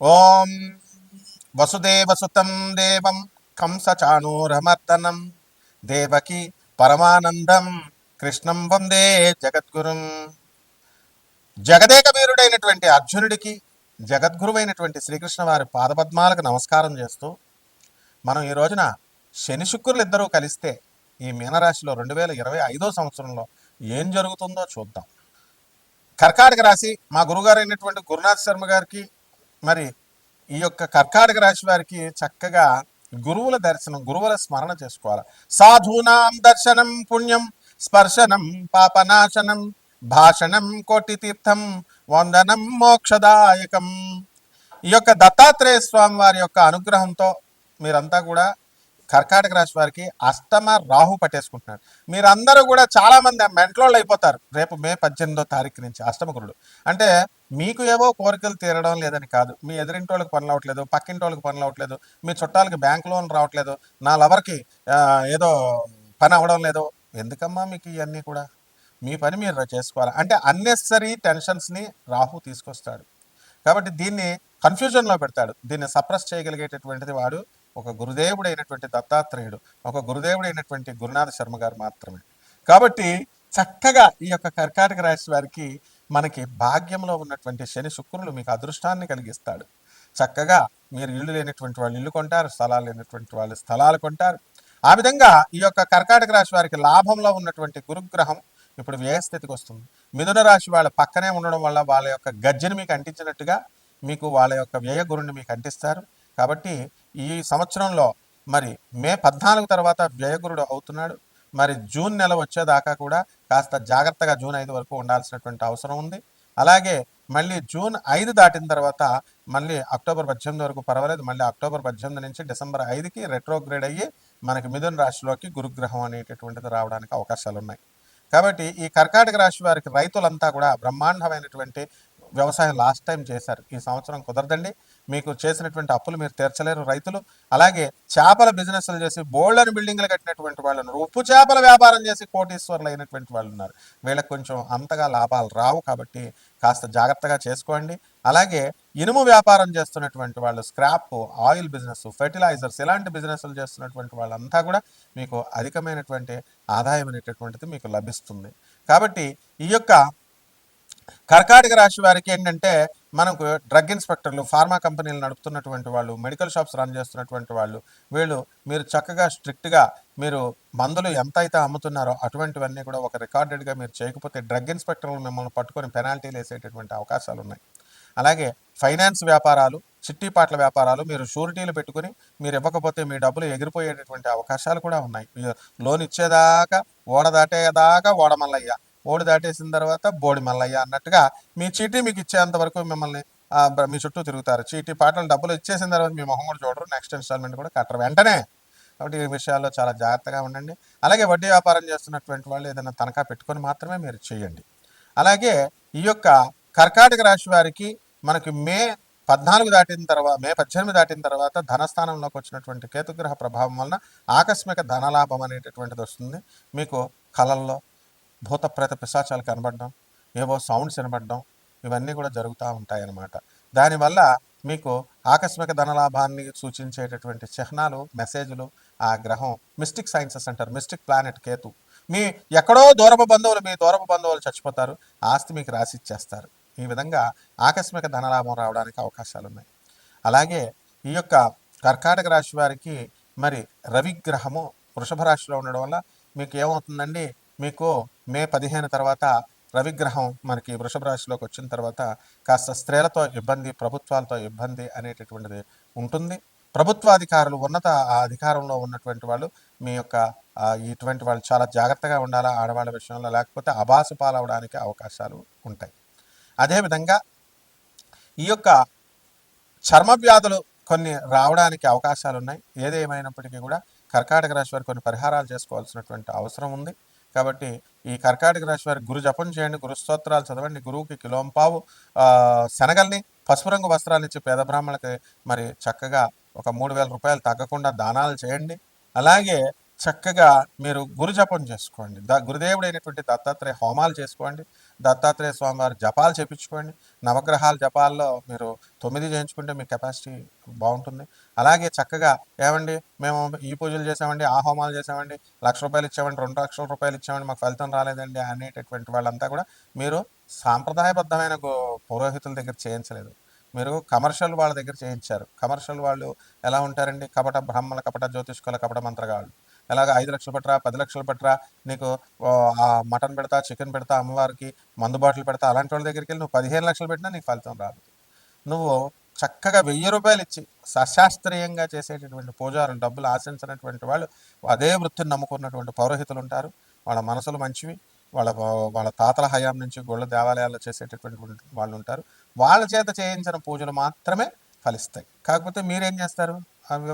ఓం వసుదేవసుతం దేవం కంసచాణూరమర్దనం దేవకి పరమానందం కృష్ణం వందే జగద్గురుం. జగదేక వీరుడైనటువంటి అర్జునుడికి జగద్గురువైనటువంటి శ్రీకృష్ణ వారి పాదపద్మాలకు నమస్కారం చేస్తూ మనం ఈ రోజున శని శుక్రులు ఇద్దరూ కలిస్తే ఈ మీనరాశిలో రెండు వేల ఇరవై ఐదో సంవత్సరంలో ఏం జరుగుతుందో చూద్దాం. కర్కాటక రాశి మా గురుగారు అయినటువంటి గురునాథ్ శర్మ గారికి మరి ఈ యొక్క కర్కాటక రాశి వారికి చక్కగా గురువుల దర్శనం గురువుల స్మరణ చేసుకోవాలి. సాధూనాం దర్శనం పుణ్యం స్పర్శనం పాపనాశనం భాషణం కోటి తీర్థం వందనం మోక్షదాయకం. ఈ యొక్క దత్తాత్రేయ స్వామి వారి యొక్క అనుగ్రహంతో మీరంతా కూడా కర్కాటక రాశి వారికి అష్టమ రాహు పట్టేసుకుంటున్నారు. మీరందరూ కూడా చాలామంది మెంట్లోళ్ళు అయిపోతారు. రేపు మే పద్దెనిమిదో తారీఖు నుంచి అష్టమ గురుడు. అంటే మీకు ఏవో కోరికలు తీరడం లేదని కాదు. మీ ఎదురింటి వాళ్ళకి పనులు అవ్వట్లేదు పక్కింటి వాళ్ళకి పనులు అవ్వట్లేదు మీ చుట్టాలకి బ్యాంక్ లోన్ రావట్లేదు నా లవర్కి ఏదో పని అవ్వడం లేదు. ఎందుకమ్మా మీకు ఇవన్నీ కూడా? మీ పని మీరు చేసుకోవాలి. అంటే అన్నెసరీ టెన్షన్స్ని రాహు తీసుకొస్తాడు. కాబట్టి దీన్ని కన్ఫ్యూజన్లో పెడతాడు. దీన్ని సప్రెస్ చేయగలిగేటటువంటిది వాడు ఒక గురుదేవుడైనటువంటి దత్తాత్రేయుడు ఒక గురుదేవుడైనటువంటి గురునాథ శర్మ గారు మాత్రమే. కాబట్టి చక్కగా ఈ యొక్క కర్కాటక రాశి వారికి మనకి భాగ్యంలో ఉన్నటువంటి శని శుక్రులు మీకు అదృష్టాన్ని కలిగిస్తాడు. చక్కగా మీరు ఇల్లు లేనటువంటి వాళ్ళు ఇల్లు కొంటారు స్థలాలు లేనటువంటి వాళ్ళు స్థలాలు కొంటారు. ఆ విధంగా ఈ యొక్క కర్కాటక రాశి వారికి లాభంలో ఉన్నటువంటి గురుగ్రహం ఇప్పుడు వ్యయస్థితికి వస్తుంది. మిథున రాశి వాళ్ళ పక్కనే ఉండడం వల్ల వాళ్ళ యొక్క గజ్జని మీకు అంటించినట్టుగా మీకు వాళ్ళ యొక్క వ్యయ గురుని మీకు అంటిస్తారు. కాబట్టి ఈ సంవత్సరంలో మరి మే పద్నాలుగు తర్వాత వ్యయగురుడు అవుతున్నాడు. మరి జూన్ నెల వచ్చేదాకా కూడా కాస్త జాగ్రత్తగా జూన్ ఐదు వరకు ఉండాల్సినటువంటి అవసరం ఉంది. అలాగే మళ్ళీ జూన్ ఐదు దాటిన తర్వాత మళ్ళీ అక్టోబర్ పద్దెనిమిది వరకు పర్వాలేదు. మళ్ళీ అక్టోబర్ పద్దెనిమిది నుంచి డిసెంబర్ ఐదుకి రెట్రోగ్రేడ్ అయ్యి మనకి మిథున రాశిలోకి గురుగ్రహం అనేటటువంటిది రావడానికి అవకాశాలు ఉన్నాయి కాబట్టి ఈ కర్కాటక రాశి వారికి రైతులంతా కూడా బ్రహ్మాండమైనటువంటి వ్యవసాయం లాస్ట్ టైం చేశారు. ఈ సంవత్సరం కుదరదండి. మీకు చేసినటువంటి అప్పులు మీరు తీర్చలేరు రైతులు. అలాగే చేపల బిజినెస్లు చేసి బోల్డని బిల్డింగ్లు కట్టినటువంటి వాళ్ళు ఉన్నారు ఉప్పు చేపల వ్యాపారం చేసి కోటీశ్వర్లు అయినటువంటి వాళ్ళు ఉన్నారు వీళ్ళకి కొంచెం అంతగా లాభాలు రావు కాబట్టి కాస్త జాగ్రత్తగా చేసుకోండి. అలాగే ఇనుము వ్యాపారం చేస్తున్నటువంటి వాళ్ళు స్క్రాప్ ఆయిల్ బిజినెస్ ఫెర్టిలైజర్స్ ఇలాంటి బిజినెస్లు చేస్తున్నటువంటి వాళ్ళంతా కూడా మీకు అధికమైనటువంటి ఆదాయం అనేటటువంటిది మీకు లభిస్తుంది. కాబట్టి ఈ యొక్క కర్కాటక రాశి వారికి ఏంటంటే మనకు డ్రగ్ ఇన్స్పెక్టర్లు ఫార్మా కంపెనీలు నడుపుతున్నటువంటి వాళ్ళు మెడికల్ షాప్స్ రన్ చేస్తున్నటువంటి వాళ్ళు వీళ్ళు మీరు చక్కగా స్ట్రిక్ట్గా మీరు మందులు ఎంత అయితే అమ్ముతున్నారో అటువంటివన్నీ కూడా ఒక రికార్డెడ్గా మీరు చేయకపోతే డ్రగ్ ఇన్స్పెక్టర్లు మిమ్మల్ని పట్టుకొని పెనాల్టీలు వేసేటటువంటి అవకాశాలు ఉన్నాయి. అలాగే ఫైనాన్స్ వ్యాపారాలు చిట్టిపాట్ల వ్యాపారాలు మీరు షూరిటీలు పెట్టుకుని మీరు ఇవ్వకపోతే మీ డబ్బులు ఎగిరిపోయేటటువంటి అవకాశాలు కూడా ఉన్నాయి. మీరు లోన్ ఇచ్చేదాకా ఓడ దాటేదాకా ఓడమల్లయ్య. ఓడి దాటేసిన తర్వాత బోడి మల్లయ్య అన్నట్టుగా మీ చీటీ మీకు ఇచ్చేంత వరకు మిమ్మల్ని మీ చుట్టూ తిరుగుతారు. చీటీ పాటలు డబ్బులు ఇచ్చేసిన తర్వాత మీ మొహం కూడా చూడరు. నెక్స్ట్ ఇన్స్టాల్మెంట్ కూడా కట్టరు. వెంటనే! కాబట్టి ఈ విషయాల్లో చాలా జాగ్రత్తగా ఉండండి. అలాగే వడ్డీ వ్యాపారం చేస్తున్నటువంటి వాళ్ళు ఏదైనా తనఖా పెట్టుకొని మాత్రమే మీరు చేయండి. అలాగే ఈ యొక్క కర్కాటక రాశి వారికి మనకి మే పద్నాలుగు దాటిన తర్వాత మే పద్దెనిమిది దాటిన తర్వాత ధనస్థానంలోకి వచ్చినటువంటి కేతుగ్రహ ప్రభావం వలన ఆకస్మిక ధనలాభం అనేటటువంటిది వస్తుంది. మీకు కళల్లో భూత ప్రేత పిశాచాలు కనబడడం ఏవో సౌండ్స్ వినబడడం ఇవన్నీ కూడా జరుగుతూ ఉంటాయి అన్నమాట దానివల్ల మీకు ఆకస్మిక ధనలాభాన్ని సూచించేటటువంటి చిహ్నాలు మెసేజ్లు ఆ గ్రహం మిస్టిక్ సైన్సెస్ అంటారు మిస్టిక్ ప్లానెట్ కేతు. మీ ఎక్కడో దూరపు బంధువులు మీ దూరపు బంధువులు చచ్చిపోతారు ఆస్తి మీకు రాసి ఇచ్చేస్తారు. ఈ విధంగా ఆకస్మిక ధనలాభం రావడానికి అవకాశాలు ఉన్నాయి అలాగే ఈ యొక్క కర్కాటక రాశి వారికి మరి రవి గ్రహము వృషభ రాశిలో ఉండడం వల్ల మీకు ఏమవుతుందండి? మీకు మే పదిహేను తర్వాత రవిగ్రహం మనకి వృషభ రాశిలోకి వచ్చిన తర్వాత కాస్త స్త్రీలతో ఇబ్బంది ప్రభుత్వాలతో ఇబ్బంది అనేటటువంటిది ఉంటుంది. ప్రభుత్వాధికారులు ఉన్నత ఆ అధికారంలో ఉన్నటువంటి వాళ్ళు మీ యొక్క ఇటువంటి వాళ్ళు చాలా జాగ్రత్తగా ఉండాలా ఆడవాళ్ళ విషయంలో లేకపోతే అబాసు పాలవడానికి అవకాశాలు ఉంటాయి. అదేవిధంగా ఈ యొక్క చర్మ వ్యాధులు కొన్ని రావడానికి అవకాశాలు ఉన్నాయి ఏదేమైనప్పటికీ కూడా కర్కాటక రాశి వారు కొన్ని పరిహారాలు చేసుకోవాల్సినటువంటి అవసరం ఉంది. కాబట్టి ఈ కర్కాటక రాశి వారి గురు జపం చేయండి గురు స్తోత్రాలు చదవండి గురువుకి కిలోంపావు శనగల్ని పసుపు రంగు వస్త్రాలు ఇచ్చి పేద బ్రాహ్మణులకి మరి చక్కగా ఒక మూడు వేల రూపాయలు తగ్గకుండా దానాలు చేయండి. అలాగే చక్కగా మీరు గురు జపం చేసుకోండి. ద గురుదేవుడైనటువంటి దత్తాత్రేయ హోమాలు చేసుకోండి. దత్తాత్రేయ స్వామి వారి జపాలు చేపించుకోండి. నవగ్రహాల జపాల్లో మీరు తొమ్మిది చేయించుకుంటే మీ కెపాసిటీ బాగుంటుంది. అలాగే చక్కగా ఏమండి మేము ఈ పూజలు చేసామండి ఆ హోమాలు చేసామండి లక్ష రూపాయలు ఇచ్చామండి రెండు లక్షల రూపాయలు ఇచ్చామండి మాకు ఫలితం రాలేదండి అనేటటువంటి వాళ్ళంతా కూడా మీరు సాంప్రదాయబద్ధమైన గో పురోహితుల దగ్గర చేయించలేదు. మీరు కమర్షియల్ వాళ్ళ దగ్గర చేయించారు. కమర్షియల్ వాళ్ళు ఎలా ఉంటారండి? కపట బ్రాహ్మణ కపట జ్యోతిష్కుల కపట మంత్రగాళ్ళు. ఎలాగ ఐదు లక్షలు పట్టరా పది లక్షలు పట్టరా నీకు ఆ మటన్ పెడతా చికెన్ పెడతా అమ్మవారికి మందు బాటిల్ పెడతా అలాంటి వాళ్ళ దగ్గరికి వెళ్ళి నువ్వు పదిహేను లక్షలు పెట్టినా నీకు ఫలితం రాదు. నువ్వు చక్కగా వెయ్యి రూపాయలు ఇచ్చి సశాస్త్రీయంగా చేసేటటువంటి పూజారులు డబ్బులు ఆశించినటువంటి వాళ్ళు అదే వృత్తిని నమ్ముకున్నటువంటి పౌరోహితులు ఉంటారు. వాళ్ళ మనసులు మంచివి వాళ్ళ వాళ్ళ తాతల హయాం నుంచి గుళ్ళ దేవాలయాల్లో చేసేటటువంటి వాళ్ళు ఉంటారు. వాళ్ళ చేత చేయించిన పూజలు మాత్రమే ఫలిస్తాయి. కాకపోతే మీరేం చేస్తారు?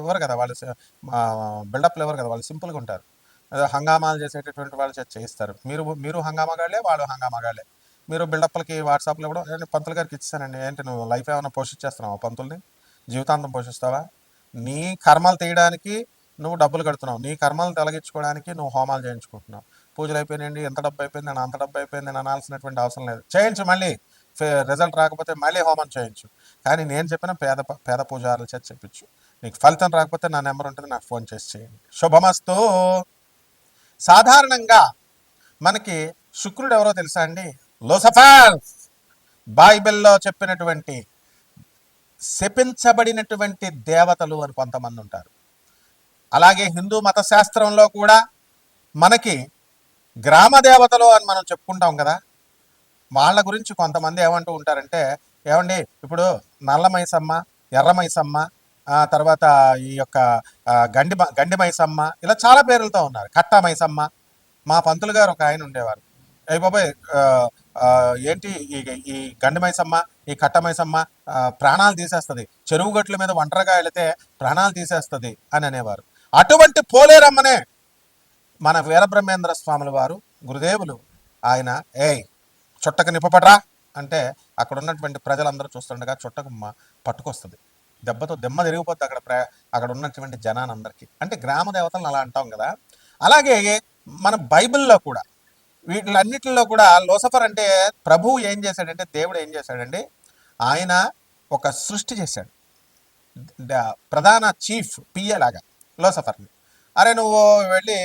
ఎవరు కదా వాళ్ళు బిల్డప్లు ఎవరు కదా వాళ్ళు సింపుల్గా ఉంటారు. హంగామాలు చేసేటటువంటి వాళ్ళు చేయిస్తారు. మీరు మీరు హంగామాగాళ్ళే వాళ్ళు హంగామాగాళ్ళే మీరు బిల్డప్లకి వాట్సాప్లో కూడా "ఏంటి, పంతులు గారికి ఇచ్చానండి ఏంటి నువ్వు లైఫ్ ఏమైనా పోషించేస్తున్నావు పంతుల్ని? జీవితాంతం పోషిస్తావా? నీ కర్మలు తీయడానికి నువ్వు డబ్బులు కడుతున్నావు. నీ కర్మలు తొలగించుకోవడానికి నువ్వు హోమాలు చేయించుకుంటున్నావు. పూజలు అయిపోయినాయండి ఎంత డబ్బు అయిపోయింది నేను అంత డబ్బు అయిపోయింది నేను అనాల్సినటువంటి అవసరం లేదు. చేయించు మళ్ళీ. రిజల్ట్ రాకపోతే మళ్ళీ హోమం చేయించు. కానీ నేను చెప్పిన పేద పేద పూజారుల చేత చెప్పించు నీకు ఫలితం రాకపోతే నా నెంబర్ ఉంటుంది నాకు ఫోన్ చేసి చేయండి. శుభమస్తు. సాధారణంగా మనకి శుక్రుడు ఎవరో తెలుసా అండి? లోసఫర్ బైబిల్లో చెప్పినటువంటి శపించబడినటువంటి దేవతలు అని కొంతమంది ఉంటారు. అలాగే హిందూ మత శాస్త్రంలో కూడా మనకి గ్రామ దేవతలు అని మనం చెప్పుకుంటాం కదా. వాళ్ళ గురించి కొంతమంది ఏమంటూ ఉంటారంటే ఏమండి ఇప్పుడు నల్లమైసమ్మ ఎర్రమైసమ్మ తర్వాత ఈ యొక్క గండి గండి మైసమ్మ ఇలా చాలా పేర్లతో ఉన్నారు. కట్టా మైసమ్మ మా పంతులు గారు ఒక ఆయన ఉండేవారు. అయ్యి బాబాయ్ ఏంటి ఈ ఈ గండి మైసమ్మ ఈ కట్ట మైసమ్మ ప్రాణాలు తీసేస్తుంది. చెరువు గట్ల మీద ఒంటరిగా వెళితే ప్రాణాలు తీసేస్తుంది అని అనేవారు. అటువంటి పోలేరమ్మనే మన వీరబ్రహ్మేంద్ర స్వాముల వారు గురుదేవులు ఆయన ఏయ్ చుట్టకు నిప్పపడరా అంటే అక్కడ ఉన్నటువంటి ప్రజలందరూ చూస్తుండగా చుట్టకు పట్టుకొస్తుంది. దెబ్బతో దెమ్మ తిరిగిపోతుంది అక్కడ ప్ర అక్కడ ఉన్నటువంటి జనానందరికీ. అంటే గ్రామ దేవతలను అలా అంటాం కదా. అలాగే మన బైబిల్లో కూడా వీటిలన్నిటిలో కూడా లోసఫర్ అంటే ప్రభువు ఏం చేశాడంటే దేవుడు ఏం చేశాడండి? ఆయన ఒక సృష్టి చేశాడు. ప్రధాన చీఫ్ పిఏ లాగా లోసఫర్ని. అరే నువ్వు వెళ్ళి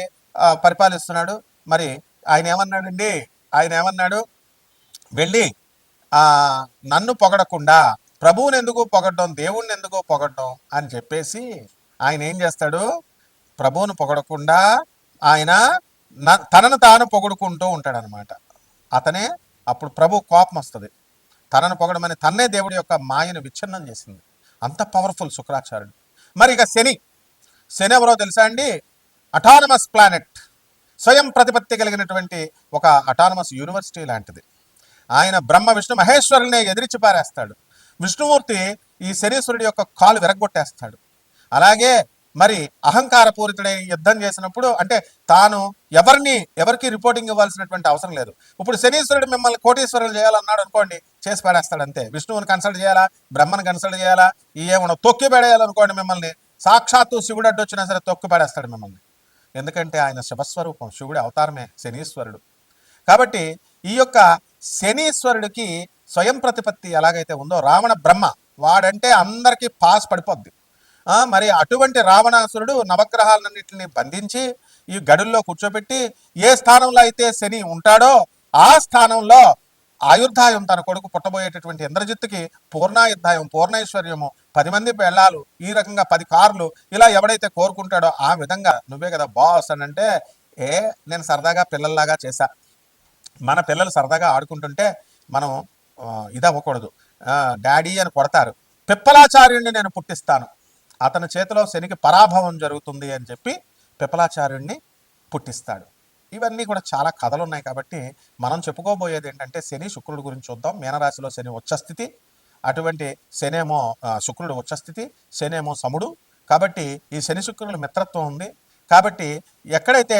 పరిపాలిస్తున్నాడు. మరి ఆయన ఏమన్నాడండి? ఆయన ఏమన్నాడు? వెళ్ళి నన్ను పొగడకుండా ప్రభువుని ఎందుకు పొగడ్డం? దేవుణ్ణి ఎందుకు పొగడ్డం? అని చెప్పేసి ఆయన ఏం చేస్తాడు? ప్రభువును పొగడకుండా ఆయన న- తనను తాను పొగుడుకుంటూ ఉంటాడనమాట. అతనే అప్పుడు ప్రభు కోపం వస్తుంది. తనను పొగడమని తన్నే దేవుడి యొక్క మాయను విచ్ఛిన్నం చేసింది. అంత పవర్ఫుల్ శుక్రాచార్యుడు. మరి ఇక శని. శని ఎవరో తెలుసా అండి? అటానమస్ ప్లానెట్ స్వయం ప్రతిపత్తి కలిగినటువంటి ఒక అటానమస్ యూనివర్సిటీ లాంటిది. ఆయన బ్రహ్మ విష్ణు మహేశ్వరుల్ని ఎదిరించి పారేస్తాడు. విష్ణుమూర్తి ఈ శరీశ్వరుడి యొక్క కాలు విరగొట్టేస్తాడు అలాగే మరి అహంకారపూరితుడై యుద్ధం చేసినప్పుడు అంటే తాను ఎవరిని ఎవరికి రిపోర్టింగ్ ఇవ్వాల్సినటువంటి అవసరం లేదు. ఇప్పుడు శనీశ్వరుడు మిమ్మల్ని కోటీశ్వరులు చేయాలన్నాడు అనుకోండి చేసి పడేస్తాడు అంతే. విష్ణువుని కన్సల్ట్ చేయాలా? బ్రహ్మను కన్సల్ట్ చేయాలా? ఈ ఏమన్నా తొక్కి పడేయాలనుకోండి మిమ్మల్ని. సాక్షాత్తు శివుడు అడ్డు వచ్చినా సరే తొక్కి పడేస్తాడు మిమ్మల్ని. ఎందుకంటే ఆయన శివస్వరూపం శివుడి అవతారమే శనీశ్వరుడు. కాబట్టి ఈ యొక్క శనీశ్వరుడికి స్వయం ప్రతిపత్తి ఎలాగైతే ఉందో రావణ బ్రహ్మ వాడంటే అందరికీ పాస్ పడిపోద్ది. మరి అటువంటి రావణాసురుడు నవగ్రహాలన్నింటిని బంధించి ఈ గడుల్లో కూర్చోబెట్టి ఏ స్థానంలో అయితే శని ఉంటాడో ఆ స్థానంలో ఆయుర్ధాయం తన కొడుకు పుట్టబోయేటటువంటి ఇంద్రజిత్తుకి పూర్ణాయుర్ధాయం పూర్ణైశ్వర్యము పది మంది పెళ్ళాలు ఈ రకంగా పది కార్లు ఇలా ఎవడైతే కోరుకుంటాడో ఆ విధంగా నువ్వే కదా బాస్ అని అంటే ఏ నేను సరదాగా పిల్లల్లాగా చేశా. మన పిల్లలు సరదాగా ఆడుకుంటుంటే మనం ఇదవ్వకూడదు. డాడీ అని కొడతారు. పిప్పలాచార్యుణ్ణి నేను పుట్టిస్తాను. అతని చేతిలో శనికి పరాభవం జరుగుతుంది అని చెప్పి పిప్పలాచార్యుణ్ణి పుట్టిస్తాడు. ఇవన్నీ కూడా చాలా కథలు ఉన్నాయి కాబట్టి మనం చెప్పుకోబోయేది ఏంటంటే శని శుక్రుడి గురించి చూద్దాం. మీనరాశిలో శని ఉచ్చస్థితి అటువంటి శనేమో శుక్రుడు ఉచ్చస్థితి శనేమో సముడు. కాబట్టి ఈ శని శుక్రుల మిత్రత్వం ఉంది. కాబట్టి ఎక్కడైతే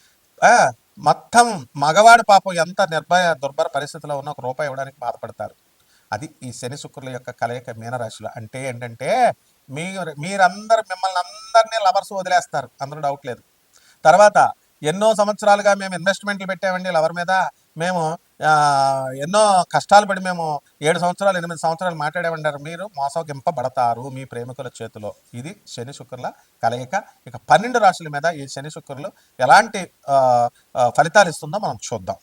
మొత్తం మగవాడు పాపం ఎంత నిర్భయ దుర్భర పరిస్థితిలో ఉన్న ఒక రూపాయి ఇవ్వడానికి బాధపడతారు. అది ఈ శని శుక్రుల యొక్క కలయిక మీనరాశిలో. అంటే ఏంటంటే మీరు మీరందరు మిమ్మల్ని అందరినీ లవర్స్ వదిలేస్తారు. అందరూ డౌట్ లేదు. తర్వాత ఎన్నో సంవత్సరాలుగా మేము ఇన్వెస్ట్మెంట్లు పెట్టామండి లవర్ మీద. మేము ఎన్నో కష్టాలు పడి మేము ఏడు సంవత్సరాలు ఎనిమిది సంవత్సరాలు మాట్లాడామంటారు మీరు మోసగింపబడతారు మీ ప్రేమికుల చేతిలో. ఇది శని శుక్రుల కలయిక. ఇక పన్నెండు రాశుల మీద ఈ శని శుక్రులు ఎలాంటి ఫలితాలు ఇస్తుందో మనం చూద్దాం.